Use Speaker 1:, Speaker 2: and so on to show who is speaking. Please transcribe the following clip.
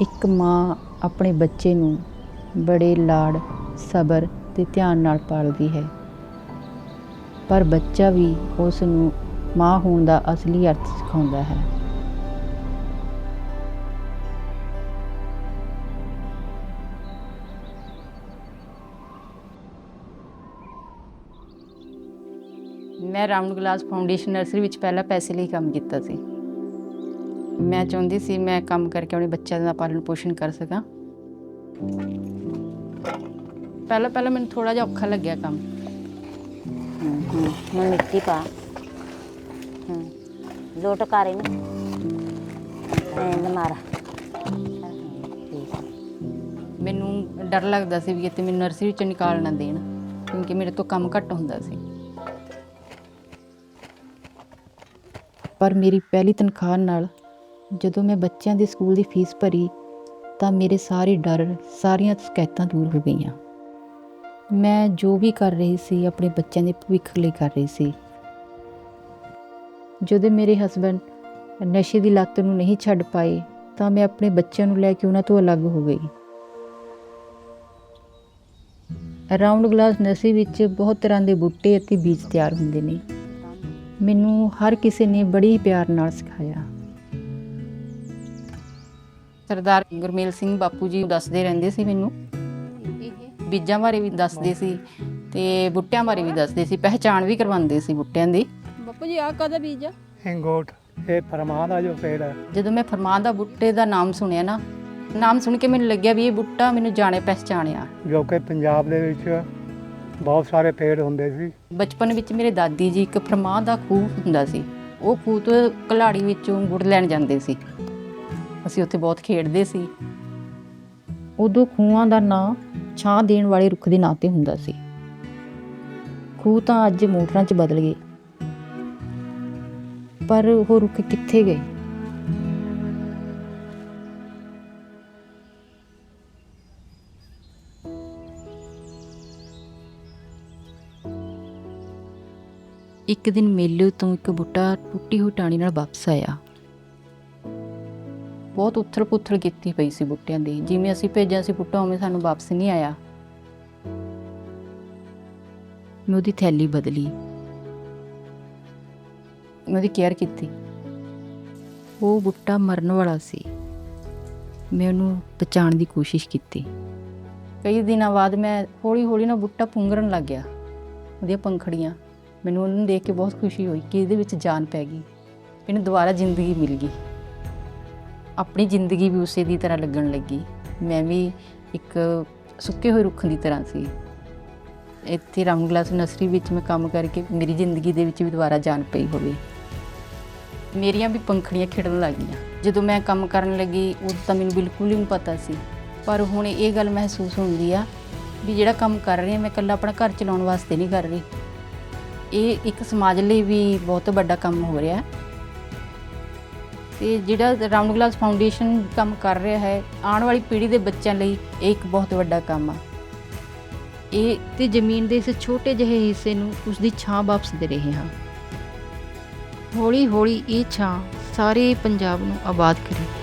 Speaker 1: ਇੱਕ ਮਾਂ ਆਪਣੇ ਬੱਚੇ ਨੂੰ ਬੜੇ ਲਾਡ, ਸਬਰ ਤੇ ਧਿਆਨ ਨਾਲ ਪਾਲਦੀ ਹੈ। ਪਰ ਬੱਚਾ ਵੀ ਉਸ ਨੂੰ ਮਾਂ ਹੋਣ ਦਾ ਅਸਲੀ ਅਰਥ ਸਿਖਾਉਂਦਾ ਹੈ। ਮੈਂ ਰਾਉਂਡ ਗਲਾਸ ਫਾਊਂਡੇਸ਼ਨ ਨਰਸਰੀ ਵਿੱਚ ਪਹਿਲਾਂ ਪੈਸੇ ਲਈ ਕੰਮ ਕੀਤਾ ਸੀ। ਮੈਂ ਚਾਹੁੰਦੀ ਸੀ ਮੈਂ ਕੰਮ ਕਰਕੇ ਆਪਣੇ ਬੱਚਿਆਂ ਦਾ ਪਾਲਣ ਪੋਸ਼ਣ ਕਰ ਸਕਾਂ। ਪਹਿਲਾਂ ਪਹਿਲਾਂ ਮੈਨੂੰ ਥੋੜਾ ਜਿਹਾ ਔਖਾ ਲੱਗਿਆ ਕੰਮ।
Speaker 2: ਹੂੰ, ਹੂੰ, ਹੁਣ ਮਿੱਟੀ ਪਾ। ਹੂੰ ਲੋਟ ਕਰ ਇਹਨੂੰ। ਐਂਡ ਮਾਰ। ਠੀਕ।
Speaker 1: ਮੈਨੂੰ ਡਰ ਲੱਗਦਾ ਸੀ ਵੀ ਕਿਤੇ ਮੈਨੂੰ ਨਰਸਰੀ ਵਿੱਚੋਂ ਨਿਕਾਲ ਨਾ ਦੇਣ ਕਿਉਂਕਿ ਮੇਰੇ ਤੋਂ ਕੰਮ ਘੱਟ ਹੁੰਦਾ ਸੀ। ਪਰ ਮੇਰੀ ਪਹਿਲੀ ਤਨਖਾਹ ਨਾਲ ਜਦੋਂ ਮੈਂ ਬੱਚਿਆਂ ਦੇ ਸਕੂਲ ਦੀ ਫੀਸ ਭਰੀ, ਤਾਂ ਮੇਰੇ ਸਾਰੇ ਡਰ, ਸਾਰੀਆਂ ਸ਼ਿਕਾਇਤਾਂ ਦੂਰ ਹੋ ਗਈਆਂ। ਮੈਂ ਜੋ ਵੀ ਕਰ ਰਹੀ ਸੀ, ਆਪਣੇ ਬੱਚਿਆਂ ਦੇ ਭਵਿੱਖ ਲਈ ਕਰ ਰਹੀ ਸੀ। ਜਦੋਂ ਮੇਰੇ ਹਸਬੰਡ ਨਸ਼ੇ ਦੀ ਲੱਤ ਨੂੰ ਨਹੀਂ ਛੱਡ ਪਾਏ, ਤਾਂ ਮੈਂ ਆਪਣੇ ਬੱਚਿਆਂ ਨੂੰ ਲੈ ਕੇ ਉਹਨਾਂ ਤੋਂ ਅਲੱਗ ਹੋ ਗਈ। ਰਾਉਂਡ ਗਲਾਸ ਨਰਸਰੀ ਵਿੱਚ ਬਹੁਤ ਤਰ੍ਹਾਂ ਦੇ ਬੂਟੇ ਅਤੇ ਬੀਜ ਤਿਆਰ ਹੁੰਦੇ ਨੇ। ਮੈਨੂੰ ਹਰ ਕਿਸੇ ਨੇ ਬੜੀ ਪਿਆਰ ਨਾਲ ਸਿਖਾਇਆ। ਸਰਦਾਰ ਗੁਰਮੇਲ ਸਿੰਘ ਬਾਪੂ ਜੀ ਦੱਸਦੇ ਰਹਿੰਦੇ ਸੀ ਮੈਨੂੰ। ਬੀਜਾਂ ਬਾਰੇ ਵੀ ਦੱਸਦੇ ਸੀ ਤੇ ਬੂਟਿਆਂ ਬਾਰੇ ਵੀ ਦੱਸਦੇ ਸੀ ਪਹਿਚਾਣ ਵੀ ਕਰਵਾਉਂਦੇ ਸੀ ਬੂਟਿਆਂ ਦੀ।
Speaker 3: ਬਾਪੂ ਜੀ ਆ ਕਾਹਦਾ ਬੀਜ ਆ?
Speaker 4: ਹਿੰਗੋਟ ਇਹ ਫਰਮਾਨ ਦਾ ਜੋ ਪੇੜ ਹੈ।
Speaker 1: ਜਦੋਂ ਮੈਂ ਫਰਮਾਨ ਦਾ ਬੂਟੇ ਦਾ ਨਾਮ ਸੁਣਿਆ ਨਾ ਨਾਮ ਸੁਣ ਕੇ ਮੈਨੂੰ ਲੱਗਿਆ ਵੀ ਇਹ ਬੂਟਾ ਮੈਨੂੰ ਜਾਣੇ ਪਹਿਚਾਣਿਆ।
Speaker 4: ਜੋ ਕਿ ਪੰਜਾਬ ਦੇ ਵਿੱਚ ਬਹੁਤ ਸਾਰੇ ਪੇੜ ਹੁੰਦੇ ਸੀ।
Speaker 1: ਬਚਪਨ ਵਿੱਚ ਮੇਰੇ ਦਾਦੀ ਜੀ ਇੱਕ ਫਰਮਾਂ ਦਾ ਖੂਹ ਹੁੰਦਾ ਸੀ। ਉਹ ਖੂਹ ਤੋਂ ਕਲਾੜੀ ਵਿੱਚੋਂ ਗੁੜ ਲੈਣ ਜਾਂਦੇ ਸੀ। ਅਸੀਂ ਉੱਥੇ ਬਹੁਤ ਖੇਡਦੇ ਸੀ। ਉਦੋਂ ਖੂਹਾਂ ਦਾ ਨਾਂ ਛਾਂ ਦੇਣ ਵਾਲੇ ਰੁੱਖ ਦੇ ਨਾਂ ਤੇ ਹੁੰਦਾ ਸੀ। ਖੂਹ ਤਾਂ ਅੱਜ ਮੋਟਰਾਂ 'ਚ ਬਦਲ ਗਏ। ਪਰ ਉਹ ਰੁੱਖ ਕਿੱਥੇ ਗਏ? ਇੱਕ ਦਿਨ ਮੇਲੇ ਤੋਂ ਇੱਕ ਬੁੱਟਾ ਟੁੱਟੀ ਹੋਈ ਟਾਣੀ ਨਾਲ ਵਾਪਸ ਆਇਆ। ਬਹੁਤ ਉਥਲ ਪੁਥਲ ਕੀਤੀ ਪਈ ਸੀ ਬੁੱਟਿਆਂ ਦੀ। ਜਿਵੇਂ ਅਸੀਂ ਭੇਜਿਆ ਸੀ ਬੁੱਟਾ, ਉਵੇਂ ਸਾਨੂੰ ਵਾਪਸ ਨਹੀਂ ਆਇਆ। ਮੈਂ ਉਹਦੀ ਥੈਲੀ ਬਦਲੀ। ਮੈਂ ਉਹਦੀ ਕੇਅਰ ਕੀਤੀ। ਉਹ ਬੁੱਟਾ ਮਰਨ ਵਾਲਾ ਸੀ। ਮੈਂ ਉਹਨੂੰ ਬਚਾਉਣ ਦੀ ਕੋਸ਼ਿਸ਼ ਕੀਤੀ। ਕਈ ਦਿਨਾਂ ਬਾਅਦ ਮੈਂ ਹੌਲੀ ਹੌਲੀ ਨਾ ਬੁੱਟਾ ਪੁੰਗਰਨ ਲੱਗ ਗਿਆ। ਉਹਦੀਆਂ ਪੰਖੜੀਆਂ। ਮੈਨੂੰ ਉਹਨੂੰ ਦੇਖ ਕੇ ਬਹੁਤ ਖੁਸ਼ੀ ਹੋਈ ਕਿ ਇਹਦੇ ਵਿੱਚ ਜਾਨ ਪੈ ਗਈ। ਇਹਨੂੰ ਦੁਬਾਰਾ ਜ਼ਿੰਦਗੀ ਮਿਲ ਗਈ। ਆਪਣੀ ਜ਼ਿੰਦਗੀ ਵੀ ਉਸੇ ਦੀ ਤਰ੍ਹਾਂ ਲੱਗਣ ਲੱਗੀ। ਮੈਂ ਵੀ ਇੱਕ ਸੁੱਕੇ ਹੋਏ ਰੁੱਖ ਦੀ ਤਰ੍ਹਾਂ ਸੀ। ਇੱਥੇ ਰਾਮਗਲਾਸ ਨਰਸਰੀ ਵਿੱਚ ਮੈਂ ਕੰਮ ਕਰਕੇ ਮੇਰੀ ਜ਼ਿੰਦਗੀ ਦੇ ਵਿੱਚ ਵੀ ਦੁਬਾਰਾ ਜਾਨ ਪਈ ਹੋਵੇ। ਮੇਰੀਆਂ ਵੀ ਪੰਖੜੀਆਂ ਖਿੜਨ ਲੱਗ ਗਈਆਂ। ਜਦੋਂ ਮੈਂ ਕੰਮ ਕਰਨ ਲੱਗੀ, ਉਦੋਂ ਤਾਂ ਮੈਨੂੰ ਬਿਲਕੁਲ ਹੀ ਨਹੀਂ ਪਤਾ ਸੀ। ਪਰ ਹੁਣ ਇਹ ਗੱਲ ਮਹਿਸੂਸ ਹੁੰਦੀ ਆ ਵੀ ਜਿਹੜਾ ਕੰਮ ਕਰ ਰਹੀ ਹਾਂ ਮੈਂ ਇਕੱਲਾ ਆਪਣਾ ਘਰ ਚਲਾਉਣ ਵਾਸਤੇ ਨਹੀਂ ਕਰ ਰਹੀ। ਇਹ ਇੱਕ ਸਮਾਜ ਲਈ ਵੀ ਬਹੁਤ ਵੱਡਾ ਕੰਮ ਹੋ ਰਿਹਾ। ਹੈ ਤੇ ਜਿਹੜਾ ਰਾਉਂਡ ਗਲਾਸ ਫਾਊਂਡੇਸ਼ਨ ਕੰਮ ਕਰ ਰਿਹਾ ਹੈ, ਆਉਣ ਵਾਲੀ ਪੀੜ੍ਹੀ ਦੇ ਬੱਚਿਆਂ ਲਈ ਇਹ ਇੱਕ ਬਹੁਤ ਵੱਡਾ ਕੰਮ ਆ। ਇਹ ਤੇ ਜ਼ਮੀਨ ਦੇ ਇਸ ਛੋਟੇ ਜਿਹੇ ਹਿੱਸੇ ਨੂੰ ਉਸ ਦੀ ਛਾਂ ਵਾਪਸ ਦੇ ਰਹੇ ਹਾਂ। ਹੌਲੀ ਹੌਲੀ ਇਹ ਛਾਂ ਸਾਰੇ ਪੰਜਾਬ ਨੂੰ ਆਬਾਦ ਕਰੇ।